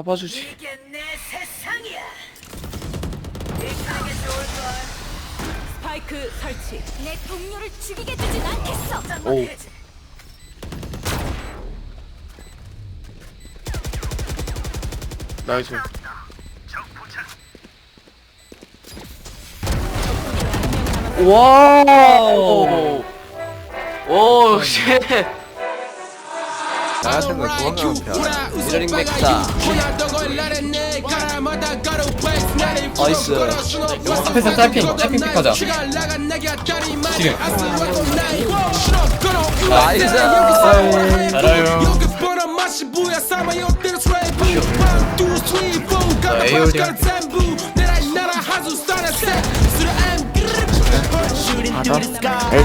잡아주지 이게 내 세상이야. 이렇게 좋을 걸. 스파이크 설치. 내 동료를 죽이게 두진 않겠어. 오 나이스 와우 오쉣 나 같은 거 도망가면 돼. 미러링 맥다 나이스. 앞에서 짧핑 짧핑 픽하자. 지금. 나이스. 잘해요. 나 에이올딩 에이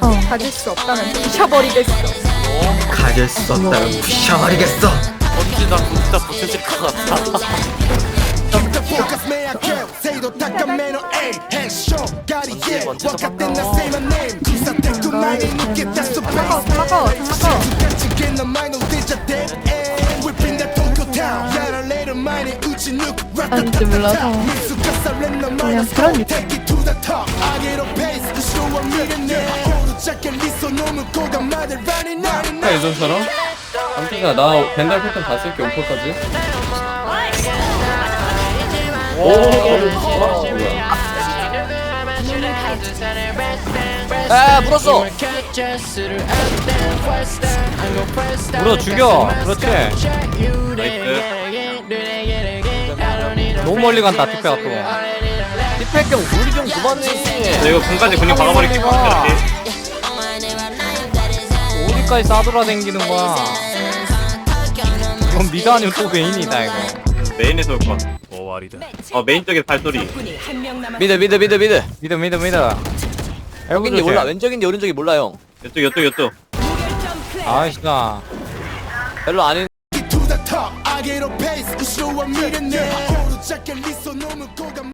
어, 가질 수 없다면 부셔버리겠어. 가질 수 없다면 부셔버리겠어. 어찌나 진짜 부셔질 것 같아? 장마 아닌지 몰라서. 그냥 그런 느낌. 아까 예전처럼? 안티가 나 벤달 패턴 다 쓸게 오퍼까지. 아 물었어. 물어 죽여. 그렇지. 나이스 너무 멀리 간다 티페가 또 디펙경 우리 좀 그만해 네, 이거 군까지 그냥 박아버릴게 어디까지. 싸돌아 댕기는 거야. 이건 미드 아니면 또 메인이다 이거. 메인에서 올 것. 어 메인 쪽에 발소리. 미드 미드 미드 미드. 미드 미드 미드. 여긴지 몰라. 왼쪽인지 오른쪽이 몰라 형. 이쪽 이쪽 이쪽. 무결점 플레이. 아이씨가 별로 아닌